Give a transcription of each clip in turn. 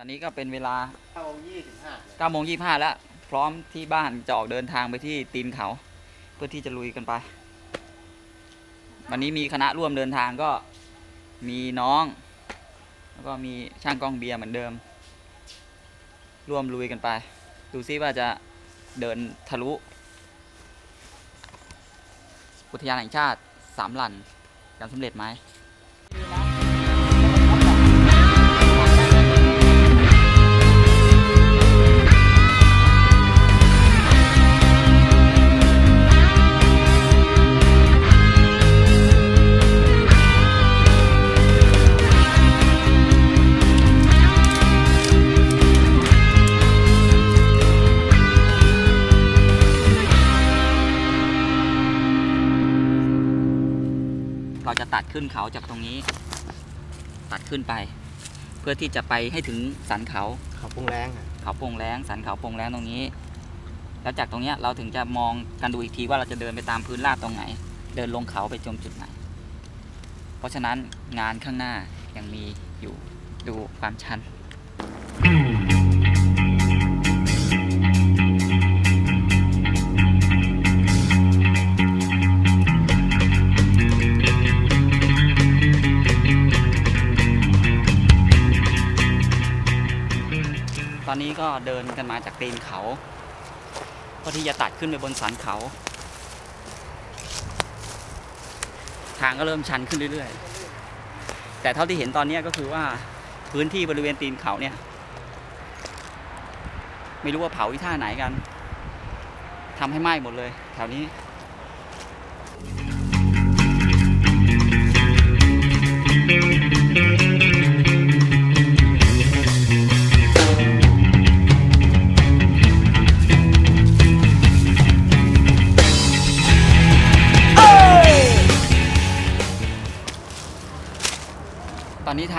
ตอนนี้ก็เป็นเวลาเข้ายี่สิบห้า9โมง25 แล้ว พร้อมที่บ้านจะออกเดินทางไปที่ตีนเขา เพื่อที่จะลุยกันไป วันนี้มีคณะร่วมเดินทางก็มีน้อง แล้วก็มีช่างกล้องเบียร์เหมือนเดิม ร่วมลุยกันไป ดูซิว่าจะเดินทะลุ อุทยานแห่งชาติสามหลันกันสำเร็จไหม ขึ้นเขาจากตรงนี้ ตัดขึ้นไป เพื่อที่จะไปให้ถึงสันเขาเขาปรุงแรงอะเขาโป่งแรงสันเขาโป่งแรงตรงนี้ แล้วจากตรงเนี้ยเราถึงจะมองกันดูอีกทีว่าเราจะเดินไปตามพื้นราบตรงไหน เดินลงเขาไปจมจุดไหน เพราะฉะนั้นงานข้างหน้ายังมีอยู่ดูความชัน เดินกันมาจากตีนเขาเพื่อที่จะตัดขึ้นไปบนสันเขา ทางก็เริ่มชันขึ้นเรื่อยๆ แต่เท่าที่เห็นตอนนี้ก็คือว่าพื้นที่บริเวณตีนเขาเนี่ย ไม่รู้ว่าเผาที่ท่าไหนกันทำให้ไหม้หมดเลยแถวนี้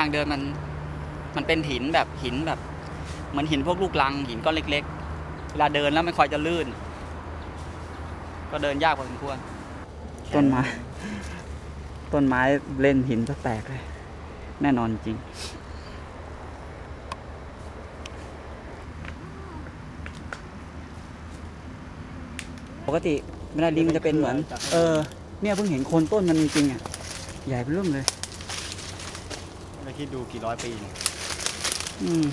างเดินมันมันเป็นหินแบบหินแบบเหมือนหินพวกลูกลังหินก้อนเล็ก ๆ เวลาเดินแล้วไม่ค่อยจะลื่น ก็เดินยากพอสมควรต้นไม้ ต้นไม้เล่นหินก็แตกเลย แน่นอนจริง ปกติเวลาลิงจะเป็นเหมือน เออ เนี่ยเพิ่งเห็นโคนต้นมันจริงๆอะ ใหญ่เป็นเริ่มเลย คิดดูกี่ร้อยปีเนี่ยอืม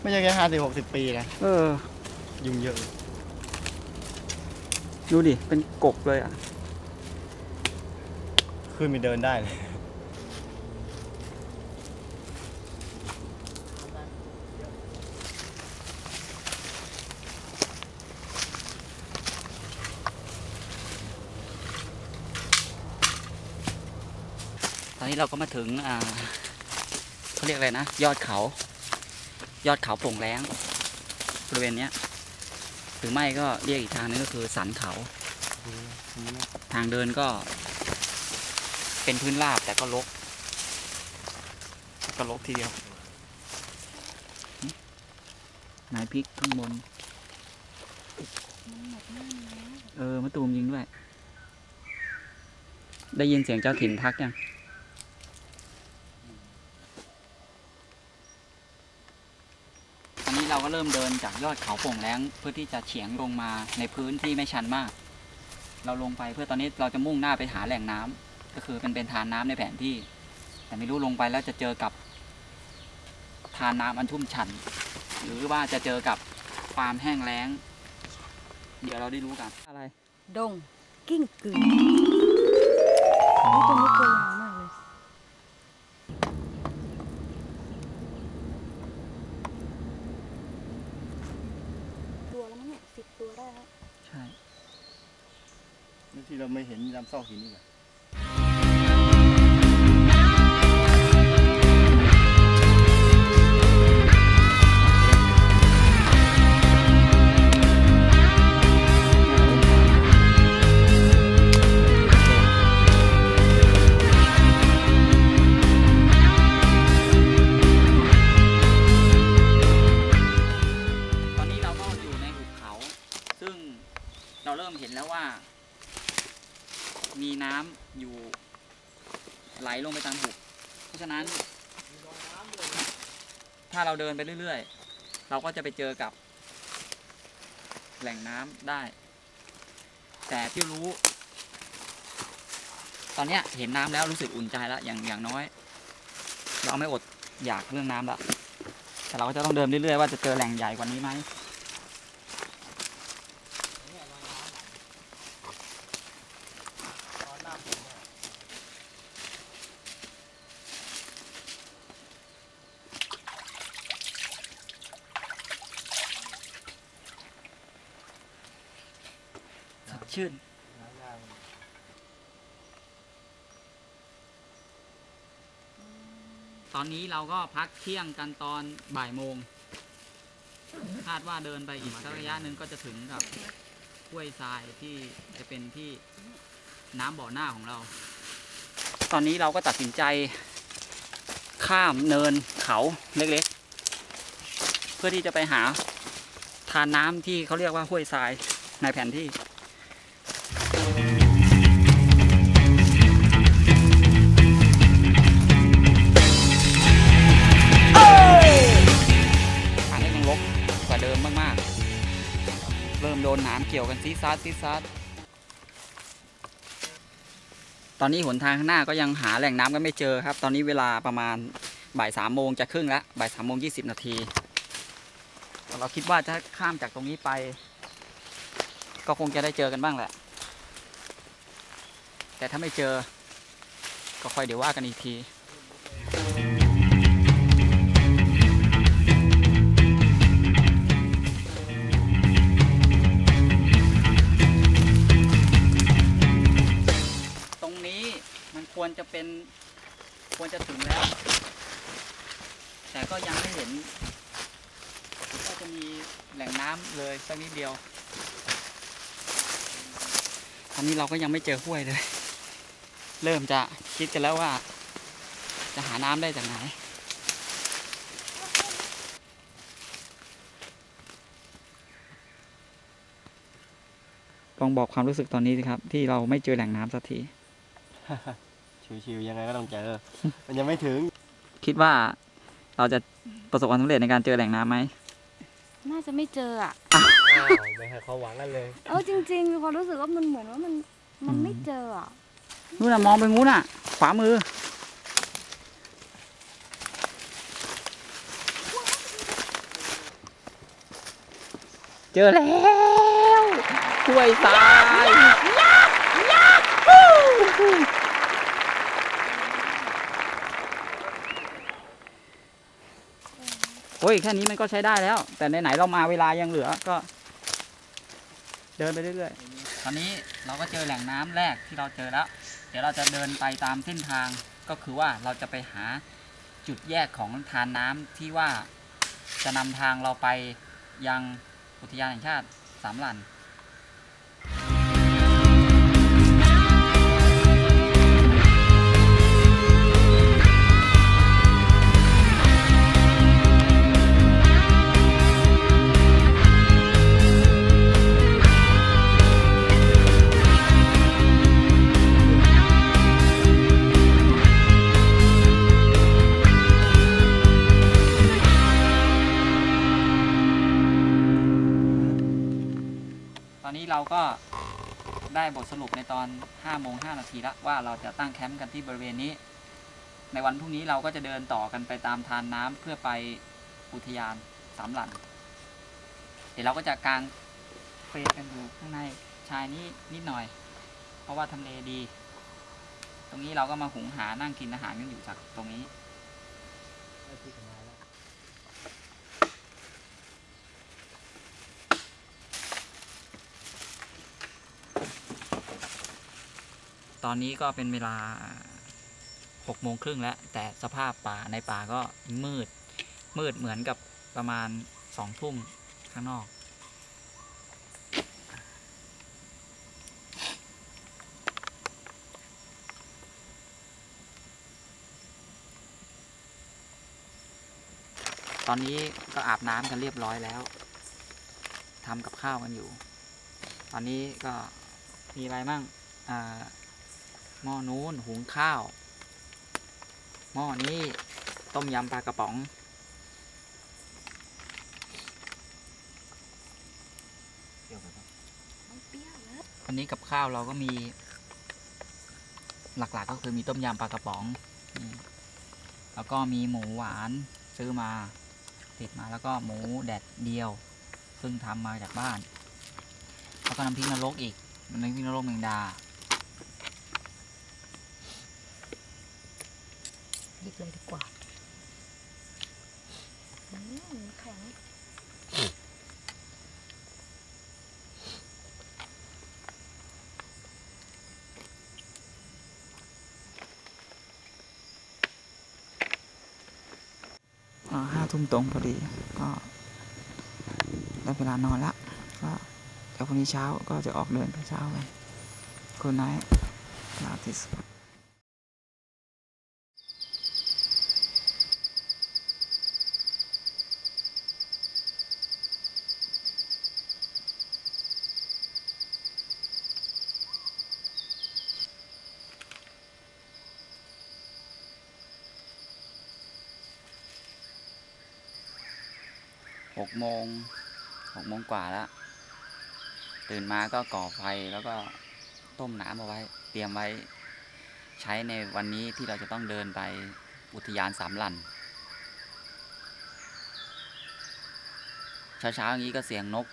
ไม่ใช่แค่ห้าสิบหกสิบปีนะเออ ยุงเยอะดูดิ เป็นกกเลยอะ ขึ้นไปเดินได้เลยตอนนี้เราก็มาถึงอ่า เขาเรียกอะไรนะ ยอดเขา ยอดเขาโป่งแรงบริเวณเนี้ยหรือไม่ก็เรียกอีกทางนึงก็คือสันเขา ทางเดินก็ เป็นพื้นราบแต่ก็ลกก็ลกทีเดียวไหนพริกข้างบน เออมะตูมยิงด้วย ได้ยินเสียงเจ้าถิ่นทักยัง ตอนนี้เรา ก็เริ่มเดินจากยอดเขาโป่งแล้งเพื่อที่จะเฉียงลงมาในพื้นที่ไม่ชันมาก เราลงไปเพื่อตอนนี้เราจะมุ่งหน้าไปหาแหล่งน้ำก็คือเป็นเป็นทานน้ำในแผนที่ แต่ไม่รู้ลงไปแล้วจะเจอกับทานน้ำอันชุ่มฉันหรือว่าจะเจอกับความแห้งแล้ง เดี๋ยวเราได้รู้กันอะไร ดงกิ้งกือนี่ตัวนี้ตัวยาวมากเลย ตัวแล้วมั้งเนี่ยสิบตัวได้แล้ว ใช่ นี่ ที่เราไม่เห็นลำซอกหินนี่แหละ น้ำอยู่ไหลลงไปตามหุบเพราะฉะนั้น ถ้าเราเดินไปเรื่อยๆ เราก็จะไปเจอกับ แหล่งน้ำได้ แต่ที่รู้ ตอนเนี้ยเห็นน้ำแล้วรู้สึกอุ่นใจแล้วอย่างอย่างน้อย เราไม่อดอยากเรื่องน้ำละแต่เราก็จะต้องเดินเรื่อยๆว่าจะเจอแหล่งใหญ่กว่านี้ไหม ชื่น ตอนนี้เราก็พักเที่ยงกันตอนบ่ายโมง คาดว่าเดินไปอีกสักระยะหนึ่งก็จะถึงกับห้วยทรายที่จะเป็นที่น้ำบ่อหน้าของเรา ตอนนี้เราก็ตัดสินใจข้ามเนินเขาเล็กๆ เพื่อที่จะไปหาทานน้ำที่เขาเรียกว่าห้วยทรายในแผนที่ นหนามเกี่ยวกันซีซัดซีซัดตอนนี้หนทางข้างหน้าก็ยังหาแหล่งน้ำกันไม่เจอครับ ตอนนี้เวลาประมาณบ่ายสามโมงจะครึ่งแล้วบ่ายสามโมงยี่สิบนาทีเราคิดว่าจะข้ามจากตรงนี้ไป ก็คงจะได้เจอกันบ้างแหละ แต่ถ้าไม่เจอ ก็ค่อยเดี๋ยวว่ากันอีกที จะเป็นควรจะถึงแล้ว แต่ก็ยังไม่เห็นว่าจะมีแหล่งน้ำเลยสักนิดเดียวตอนนี้เราก็ยังไม่เจอห้วยเลย เริ่มจะคิดกันแล้วว่า จะหาน้ำได้จากไหนลองบอกความรู้สึกตอนนี้สิครับ ที่เราไม่เจอแหล่งน้ำสักที ชิวๆยังไงก็ต้องเจอ มันยังไม่ถึง คิดว่าเราจะประสบความสำเร็จในการเจอแหล่งน้ำไหมน่าจะไม่เจออะอ้าวไม่ให้เขาหวังกันเลย เออจริงๆมีความรู้สึกว่ามันเหมือนว่ามันมันไม่เจออะนู่นน่ะมองไปงูนน่ะ ขวามือ เจอแล้วห้วยทรายโอ้ ยแค่นี้มันก็ใช้ได้แล้ว แต่ไหนๆเรามาเวลายังเหลือก็ เดินไปเรื่อยๆตอนนี้เราก็เจอแหล่งน้ำแรกที่เราเจอแล้ว เดี๋ยวเราจะเดินไปตามเส้นทางก็คือว่าเราจะไปหาจุดแยกของทานน้ำที่ว่าจะนำทางเราไปยังอุทยานแห่งชาติสามหลันตอน บทสรุปในตอน5โมง5นาทีแล้วว่าเราจะตั้งแคมป์กันที่บริเวณนี้ ในวันพรุ่งนี้เราก็จะเดินต่อกันไปตามทานน้ำเพื่อไปอุทยานสามหลันเดี๋ยวเราก็จะกางเฟรกันอยู่ข้างในชายนี้นิดหน่อย เพราะว่าทำเลดี ตรงนี้เราก็มาหุงหานั่งกินอาหารกันอยู่จากตรงนี้ ตอนนี้ก็เป็นเวลาหกโมงครึ่งแล้ว แต่สภาพป่าในป่าก็มืด มืดเหมือนกับประมาณสองทุ่มข้างนอก ตอนนี้ก็อาบน้ำกันเรียบร้อยแล้วทำกับข้าวกันอยู่ ตอนนี้ก็มีอะไรมั่งอ่า หม้อนู้นหุงข้าว หม้อนี้ต้มยำปลากระป๋องอันนี้กับข้าวเราก็มี หลักๆก็คือมีต้มยำปลากระป๋อง แล้วก็มีหมูหวานซื้อมา ติดมาแล้วก็หมูแดดเดียว ซึ่งทำมาจากบ้าน แล้วก็น้ำพริกนรกอีกน้ำพริกนรกแมงดา หยิบเลยดีกว่าแข็งห้าทุ่มตรงพอดี ก็ได้เวลานอนละ ก็เดี๋ยวพรุ่งนี้เช้าก็จะออกเดินเช้ากันคุณนายลาติส กโมงหกโมงกว่าแล้วตื่นมาก็ก่อไฟแล้วก็ต้มน้ำเอาไว้ เตรียมไว้ใช้ในวันนี้ที่เราจะต้องเดินไปอุทยานสามหลันเช้าๆอย่างนี้ก็เสียงนก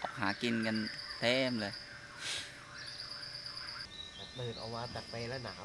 ออกหากินกันเต็มเลย ตื่นออกมาจากไปแล้วหนาว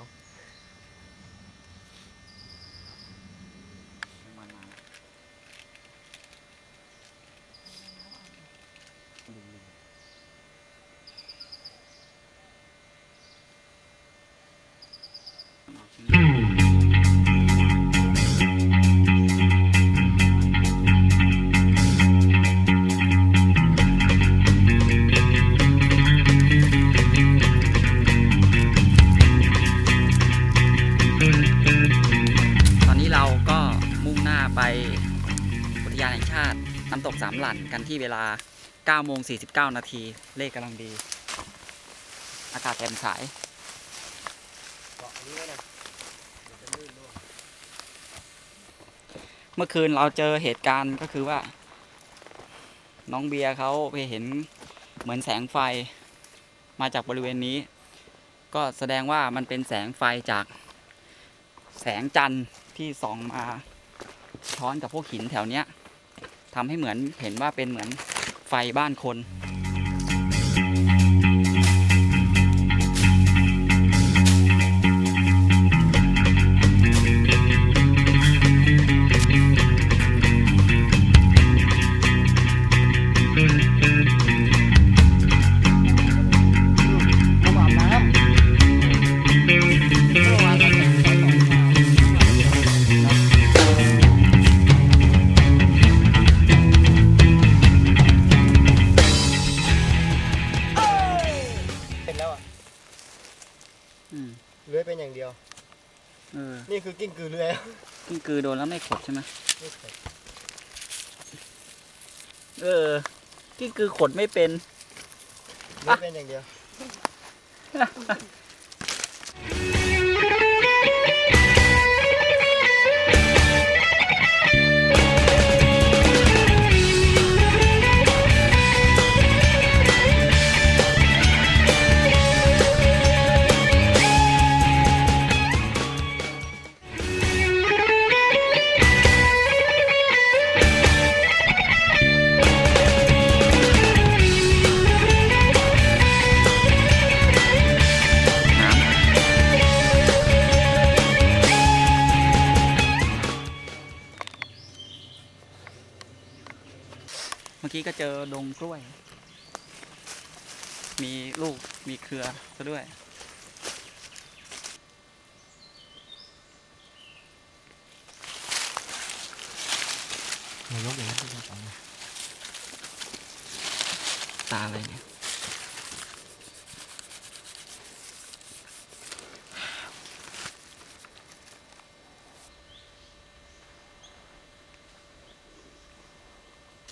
ไปอุทยานแห่งชาติน้ำตกสามหลั่นกันที่เวลา9โมง49 นาที เลขกำลังดี อากาศแจ่มใสเกาะอันนี้ไว้นะเดี๋ยวจะลื่นด้วยเมื่อคืนเราเจอเหตุการณ์ก็คือว่า น้องเบียร์เขาไปเห็นเหมือนแสงไฟมาจากบริเวณนี้ ก็แสดงว่ามันเป็นแสงไฟจากแสงจันทร์ที่ส่องมา ช้อนกับพวกหินแถวเนี้ยทำให้เหมือนเห็นว่าเป็นเหมือนไฟบ้านคน แล้วไม่ขดใช่ไหมไม่เคยเออกิ้งกือขดไม่เป็นเลื้อยเป็นอย่างเดียว ก็เจอดงกล้วย มีลูกมีเครือซะด้วยนายกอย่างนั้นที่เราตาอะไรเนี่ย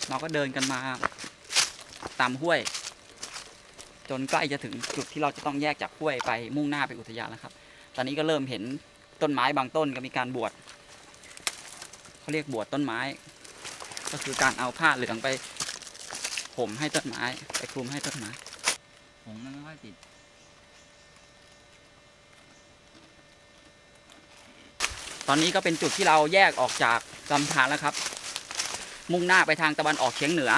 เราก็เดินกันมาตามห้วย จนใกล้จะถึงจุดที่เราจะต้องแยกจากห้วยไปมุ่งหน้าไปอุทยานแล้วครับ ตอนนี้ก็เริ่มเห็นต้นไม้บางต้นก็มีการบวชเขาเรียกบวชต้นไม้ ก็คือการเอาผ้าเหลืองไปห่มให้ต้นไม้ ไปคลุมให้ต้นไม้ผงมันไม่ค่อยติดตอนนี้ก็เป็นจุดที่เราแยกออกจากลำธารแล้วครับ มุ่งหน้าไปทางตะวันออกเฉียงเหนือ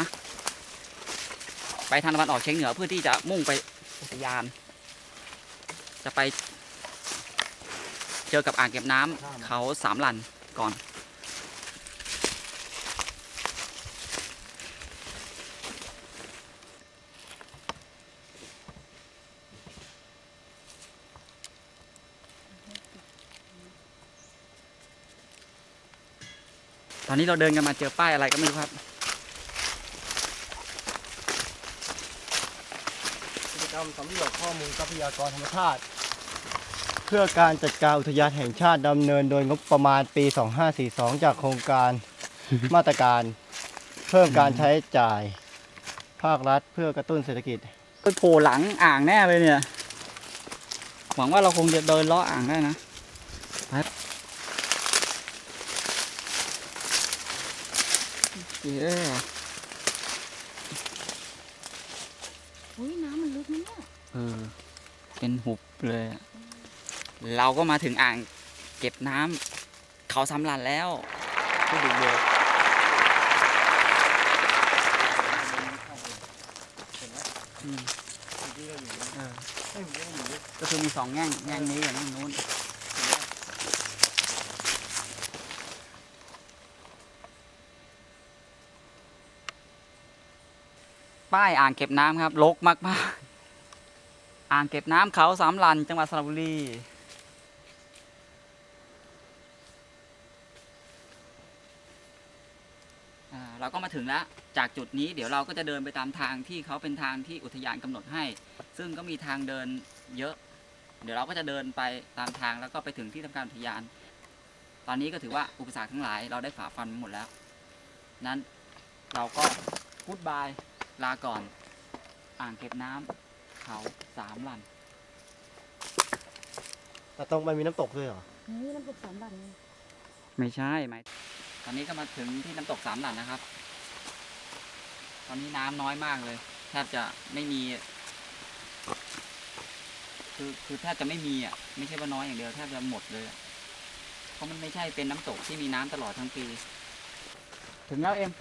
ไปทางตะวันออกเฉียงเหนือเพื่อที่จะมุ่งไปอุทยาน จะไปเจอกับอ่างเก็บน้ำเขาสามลันก่อน อนนี้เราเดินกันมาเจอป้ายอะไรก็ไม่รู้ครับกิจกรรมสำรวจข้อมูลทรัพยากรธรรมชาติ เพื่อการจัดการอุทยานแห่งชาติดำเนินโดยงบประมาณปี 2542 จากโครงการ มาตรการ เพิ่มการใช้จ่าย ภาครัฐเพื่อกระตุ้นเศรษฐกิจไปโผล่หลังอ่างแน่เลยเนี่ย หวังว่าเราคงจะเดินเลาะอ่างได้นะไปเย้ อุ้ยน้ำมันลึกนะเนี่ย เออ เป็นหุบเลยอะเราก็มาถึงอ่างเก็บน้ำเขาสำลันแล้วผู้ดูเบลอืมเออก็คือมีสองแง่งแง่งนี้กับแง่งนู้นป้ายอ่างเก็บน้ำครับรกมากๆ อ่างเก็บน้ำเขาสามลันจังหวัดสระบุรี เราก็มาถึงแล้ว จากจุดนี้เดี๋ยวเราก็จะเดินไปตามทางที่เขาเป็นทางที่อุทยานกำหนดให้ ซึ่งก็มีทางเดินเยอะ เดี๋ยวเราก็จะเดินไปตามทางแล้วก็ไปถึงที่ทำการอุทยาน ตอนนี้ก็ถือว่าอุปสรรคทั้งหลายเราได้ฝ่าฟันหมดแล้ว นั้นเราก็พูดบายลาก่อน อ่างเก็บน้ำ เขาสามลันแต่ตรงมันมีน้ำตกด้วยเหรอ นี่น้ำตกสามบันนี่ไม่ใช่ไหมตอนนี้ก็มาถึงที่น้ำตกสามหลันนะครับ ตอนนี้น้ำน้อยมากเลยแทบจะไม่มี คือคือแทบจะไม่มีอะไม่ใช่ว่าน้อยอย่างเดียวแทบจะหมดเลยอะเพราะมันไม่ใช่เป็นน้ำตกที่มีน้ำตลอดทั้งปี ถึงแล้วเอ็ม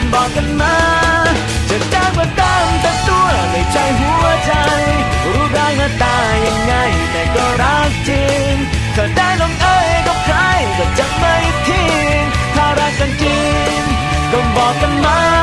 นบอกกันมา จะจ้ากมาตามแต่ตัวในใจหัวใจ รู้ร่างหน้าตายังไง แต่ก็รักจริงถ้าได้ลองเอ้ยกับใครก็จะไม่ทิ้งถ้ารักกันจริงก็บอกกันมา